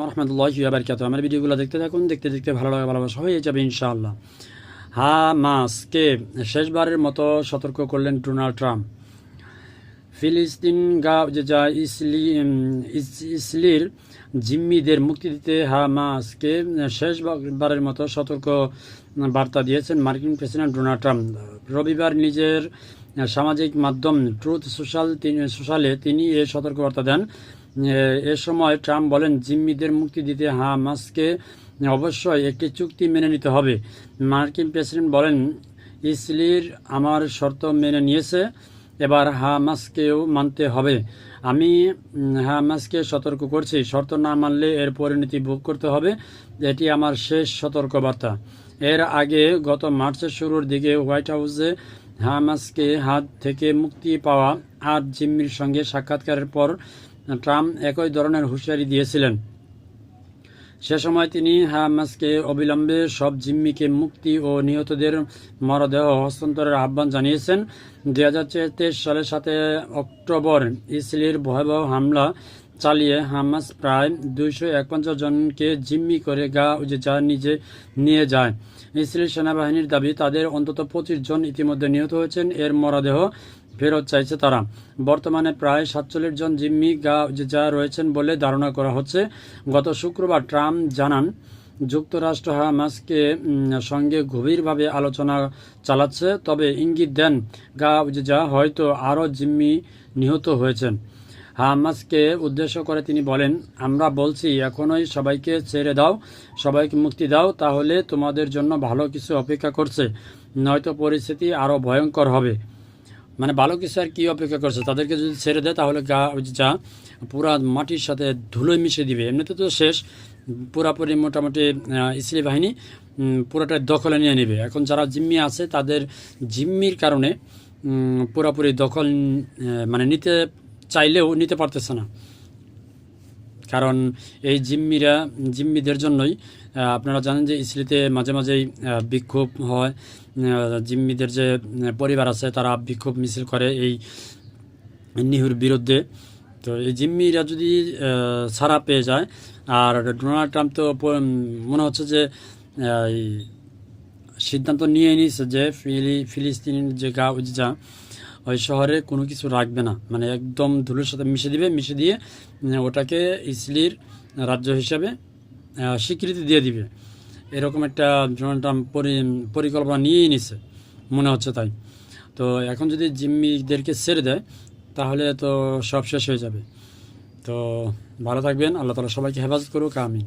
রহমতুল্লাহ আমার ভিডিওগুলো দেখতে থাকুন দেখতে দেখতে ভালো ভালোবাসা হয়ে যাবে ইনশাআল্লাহ হামাসকে শেষবারের মতো সতর্ক করলেন ডোনাল্ড ট্রাম্প ফিলিস্তিন গা ইসলি ইসলির জিম্মিদের মুক্তি দিতে হামাসকে শেষবারের মতো সতর্ক বার্তা দিয়েছেন মার্কিন প্রেসিডেন্ট ডোনাল্ড ট্রাম্প রবিবার নিজের সামাজিক মাধ্যম ট্রুথ সোশ্যাল সোশ্যালে তিনি এ সতর্কবার্তা দেন এ- সময় ট্রাম্প বলেন জিম্মিদের মুক্তি দিতে হা হামাসকে অবশ্যই একটি চুক্তি মেনে নিতে হবে। মার্কিন প্রেসিডেন্ট বলেন ইসলির আমার শর্ত মেনে নিয়েছে এবার হা হামাসকেও মানতে হবে। আমি উম, হামাসকে সতর্ক করছি শর্ত না মানলে এর পরিণতি ভোগ করতে হবে। এটি আমার শেষ সতর্কবার্তা। এর আগে গত মার্চের শুরুর দিকে হোয়াইট হাউসে হামাসকে হাত থেকে মুক্তি পাওয়া আর জিম্মির সঙ্গে সাক্ষাৎকারের পর ট্রাম্প একই ধরনের হুঁশিয়ারি দিয়েছিলেন। সে সময় তিনি হামাসকে অবিলম্বে সব জিম্মিকে মুক্তি ও নিহতদের মরদেহ হস্তান্তরের আহ্বান জানিয়েছেন। দুই হাজার তেইশ সালের সাথে অক্টোবর ইসলির ভয়াবহ হামলা চালিয়ে হামাস প্রায় দুইশো একপঞ্চাশ জনকে জিম্মি করে গা যা নিজে নিয়ে যায়। ইসরায়েল সেনাবাহিনীর দাবি, তাদের অন্তত পঁচিশ জন ইতিমধ্যে নিহত হয়েছেন। এর মরদেহ ফেরত চাইছে তারা। বর্তমানে প্রায় সাতচল্লিশ জন জিম্মি যা রয়েছেন বলে ধারণা করা হচ্ছে। গত শুক্রবার ট্রাম্প জানান, যুক্তরাষ্ট্র হামাসকে সঙ্গে গভীরভাবে আলোচনা চালাচ্ছে। তবে ইঙ্গিত দেন, গা, যা হয়তো আরও জিম্মি নিহত হয়েছেন। হামাসকে উদ্দেশ্য করে তিনি বলেন, আমরা বলছি, এখনই সবাইকে ছেড়ে দাও, সবাইকে মুক্তি দাও, তাহলে তোমাদের জন্য ভালো কিছু অপেক্ষা করছে। নয়তো পরিস্থিতি আরও ভয়ঙ্কর হবে। মানে ভালো কিছু আর কি অপেক্ষা করছে? তাদেরকে যদি ছেড়ে দেয়, তাহলে গা যা পুরা মাটির সাথে ধুলোয় মিশে দিবে। এমনিতে তো শেষ, পুরাপুরি মোটামুটি ইসলি বাহিনী পুরোটা দখলে নিয়ে নেবে। এখন যারা জিম্মি আছে, তাদের জিম্মির কারণে পুরাপুরি দখল মানে নিতে চাইলেও নিতে পারতেছে না। কারণ এই জিম্মিরা, জিম্মিদের জন্যই আপনারা জানেন যে ইসলিতে মাঝে মাঝেই বিক্ষোভ হয়। জিম্মিদের যে পরিবার আছে, তারা বিক্ষোভ মিছিল করে এই নিহুর বিরুদ্ধে। তো এই জিম্মিরা যদি ছাড়া পেয়ে যায়, আর ডোনাল্ড ট্রাম্প তো মনে হচ্ছে যে সিদ্ধান্ত নিয়ে নিয়েছে যে ফিলি, ফিলিস্তিনের যে গা যা ওই শহরে কোনো কিছু রাখবে না। মানে একদম ধুলোর সাথে মিশে দিবে, মিশে দিয়ে ওটাকে ইসলির রাজ্য হিসাবে স্বীকৃতি দিয়ে দিবে। এরকম একটা ডোনাল্ড ট্রাম্প পরি- পরিকল্পনা নিয়েই নিছে। মনে হচ্ছে তাই। তো এখন যদি জিম্মিদেরকে ছেড়ে দেয়, তাহলে তো সব শেষ হয়ে যাবে। তো ভালো থাকবেন, আল্লাহ তালা সবাইকে হেফাজত করুক, আমিন।